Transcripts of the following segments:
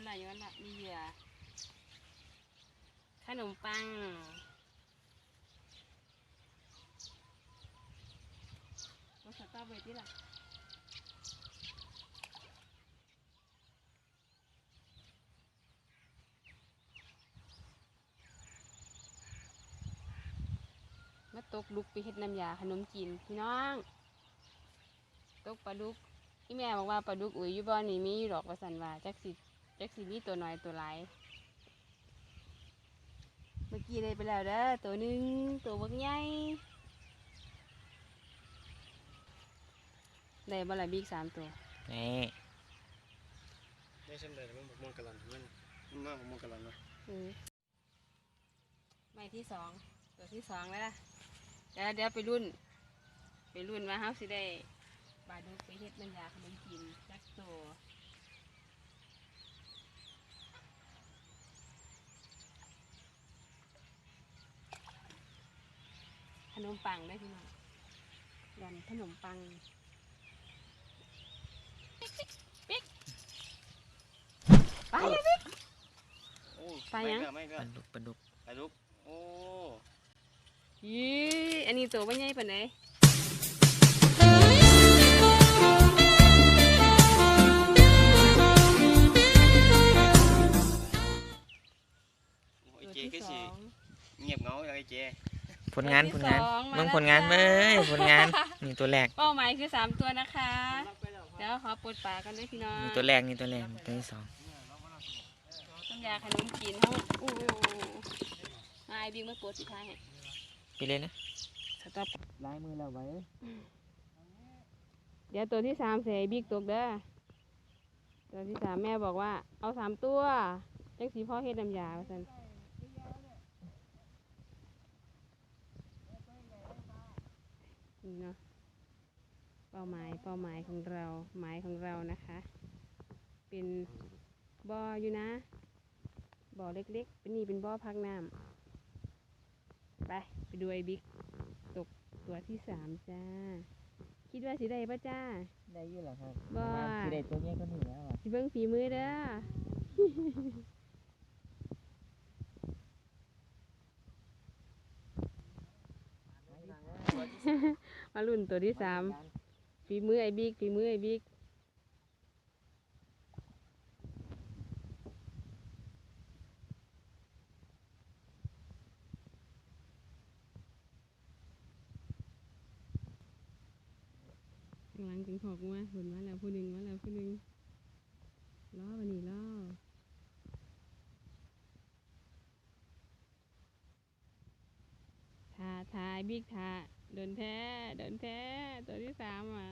นละโยนละมีเหยื่อขนมปังรสสตรอเบอร์รี่ล่ะมาตกลุกไปเฮ็ดน้ำยาขนมจีนพี่น้อง ตกปลาดุกพี่แม่บอกว่าปลาดุกอุ้ยอยู่บ่อนี่มีอยู่ดอกว่าสันว่าจักสิ จักสิมีตัวน้อยตัวหลายเมื่อกี้ได้ไปแล้วเด้อตัวหนึงตัวบักใหญ่ได้บ่ละบิ๊กสามตัวนี่ได้สำเร็จมันบอกมองกะลันมันมันมากกว่ามองกะลันเนาะเออใบที่สองตัวที่สองแล้วล่ะเดี๋ยวเดี๋ยวไปรุ่น ไปรุ่นว่าเฮาสิได้ปลาดุกไปเฮ็ดน้ำยาขนมจีนจักตัว นมปังได้พี่น้องยันขนมปังปิ๊กปิ๊กปิ๊กไปเลยปิ๊ก โอ้ไปยัง ไม่ปก็ลาดุกปลาดุกไปลุกโอ้ยี่อันนี้ตัวว่าใหญ่ปานไหนไอ้ตัวเจที่ก็สสิองเงียบเหงาอย่างไอ้เจ ผลงานตัวผที่ลงานสองมาเบิ่งแล้วผลงานจ้าเว้ยผลงานนี่ตัวแรกเป้าหมายคือสามตัวนะคะ เดี๋ยวขอปลดปลากันด้วยพี่น้องนี่ตัวแรกนี่ตัวแรกนี่ตัวที่สองต้มยาขนมจีนเขาอู้นายบิ๊กมาปวดสุดท้ายให้ไปเลยนะสต็อปลายมือเราไว้ เดี๋ยวตัวที่สามเสียบิ๊กตกเด้อ ตัวที่สามแม่บอกว่า เอาสามตัว จังสีพ่อเฮ็ดน้ำยาว่าซั่น นี่เนาะเป้าหมายเป้าหมายของเราหมายของเรานะคะ เป็นบ่ออยู่นะบ่อเล็กๆ เป็นนี่เป็นบ่อพักน้ำไปไปดูไอ้บิ๊กตกตัวที่สามจ้า คิดว่าสิได้ปะจ้าได้อยู่แล้วครับบ่ที่ได้ตัวนี้ก็นี่แล้วสิเบิ่งฝีมือเด้อมาลุ่นตัวที่สามฝีมือไอ้บิ๊กฝีมือไอ้บิ๊กข้างหลังถึงขอกมาผลมาแล้วผู้หนึ่งมาแล้วผู้หนึ่งล้อวันนี้ล้อทาทาไอ้บิ๊กทา เดินแท้เดินแท้ตัวที่สามอะ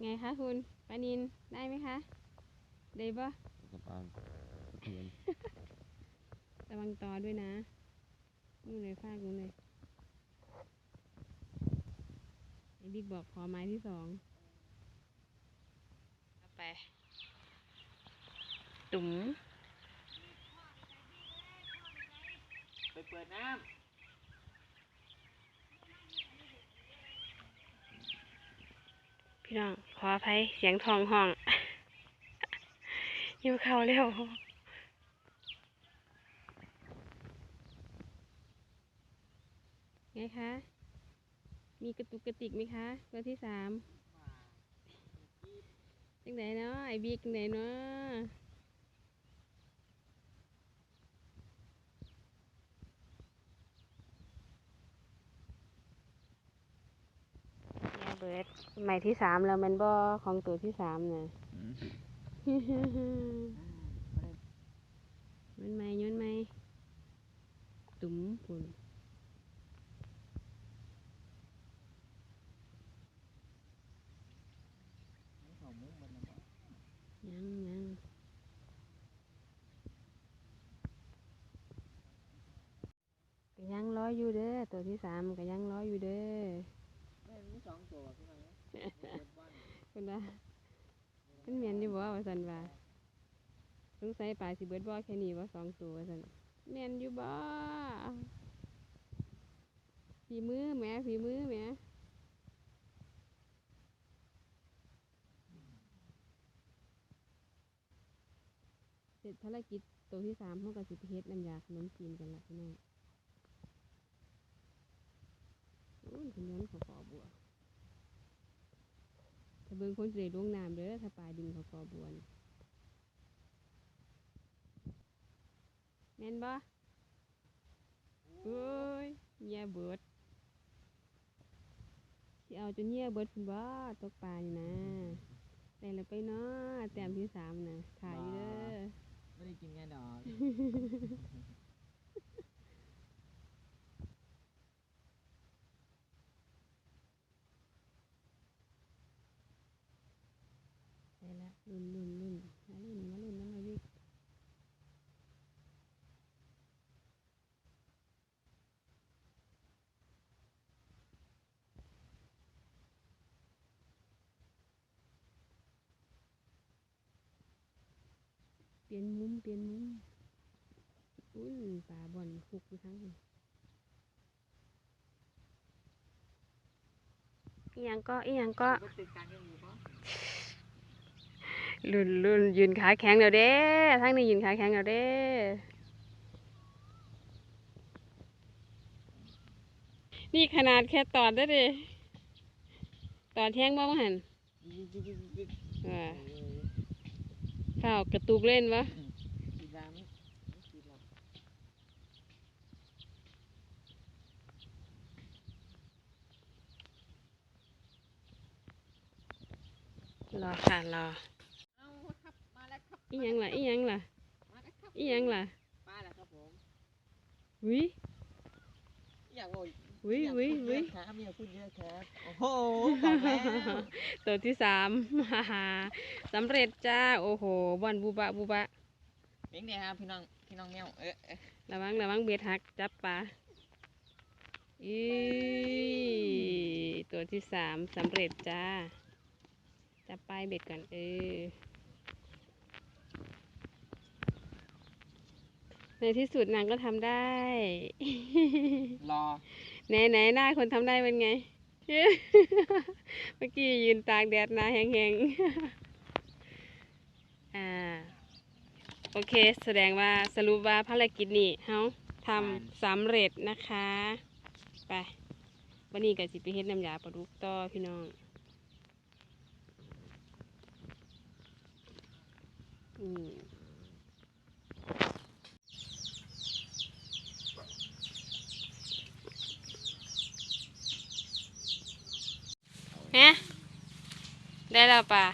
ไงคะคุณปานินได้ไหมคะ ได้ปะกระปังเพียนระวังตอด้วยนะนู่นเลยฟากนู่นเลยไอ้บิ๊กบอกขอไม้ที่สองเอาไป ตุ๋มไปเปิดน้พี่น้องขออภัยเสียงทองห้องอยู่เขาเร็วไงคะ มีกระตุกกระติกไหมคะ ตัวที่สามจังไหนเนาะไอ้บิ๊กจังไหนเนาะเนี่ยเบิร์ด ใหม่ที่สามแล้วมันบ่ของตัวที่สามน่ะมันไหมย้อนไหมตุ๋มปุ่นยังยังก็ยังร้อยอยู่เด้อตัวที่สามก็ยังร้อยอยู่เด้อ มีสองตัวพี่น้องคุณว่ามันเหมียนอยู่บ่ว่าสันว่าสงสัยปลาสิเบิดบ่แค่นี้ว่าสองตัวว่าสันเหมียนอยู่บ่ฝีฝีมือแหม่ฝีมือแหม่เสร็จภารกิจตัวที่สามห้องกับสิบเฮ็ดน้ำยาขนมจีนกันละพี่น้อง อู้ยคุณย้อนเขากอบัวถ้าเบิ่งคนเสิได้ลงน้ำเด้อถ้าปลายดึงเขากอบัวนแม่นบ่โอ้ยเงียเบิดสิเอาจนเงียเบิดพุ่นบ่ตกปลานี่นะได้แล้วไปเนาะแต้มที่สามนะถ่ายอยู่เด้อไม่ได้กินไงดอก ได้ละลุ่นลุ่นลุ่นมาลุ่นมาลุ่นน้ำมาวิกเป ลุ่นลุ่นยืนขาแข็งเดี๋ยวเด้ทั้งนี้ยืนขาแข็งเดี๋ยวเด้นี่ขนาดแค่ตอดได้อดิตอดแท่งบ่มาหันว่าข้าวกระตุกเล่นวะรอค่ะรอ อีหยังล่ะอีหยังล่ะมาแล้วครับอีหยังล่ะมาแล้วครับผมวิอยากโอ้ยวิอยากวิพูดเยวิอะครับอยากพูดเยอะครับโอ้โหบอกแล้วตัวที่สามฮ่าฮ่าสำเร็จจ้าโอ้โหบอนบูบะบูบะ เป็นไงครับพี่น้องพี่น้องแมวเอ๊ะเอ๊ะระวังระวังเบ็ดหักจับปลาอีตัวที่สามสำเร็จจ้า จับปลายเบ็ดก่อนเออ ในที่สุดนางก็ทำได้ รอ ไหนไหนหน้าคนทำได้เป็นไง เมื่อกี้ยืนตากแดดหนาแห้งๆ อ่า โอเค แสดงว่าสรุปว่าภารกิจนี้เฮาทำสำเร็จนะคะ ไป วันนี้ก็สิไปเฮ็ดน้ำยาปลาดุกต่อพี่น้องอืม ฮะได้แล้วป่ะ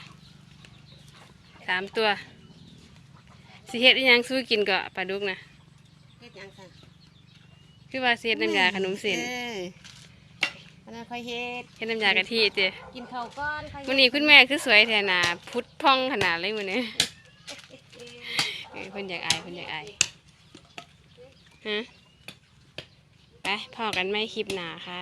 สามตัวสิเฮ็ดอิหยังสู้กินก็ปลาดุกนะเฮ็ดหยังค่ะคือว่าสิเฮ็ดน้ำยาขนมเส้นอออันนั้นค่อยเฮ็ดเฮ็ดน้ำยากะทิเจ้กินข้าวก่อนค่อยวันนี้คุณแม่คือสวยแท้หนาพุดพองขนาดเลยมื้อนี้เออเพิ่นอยากอายเพิ่นอยากอายฮะไปพอกันไม่คลิปหนาค่ะ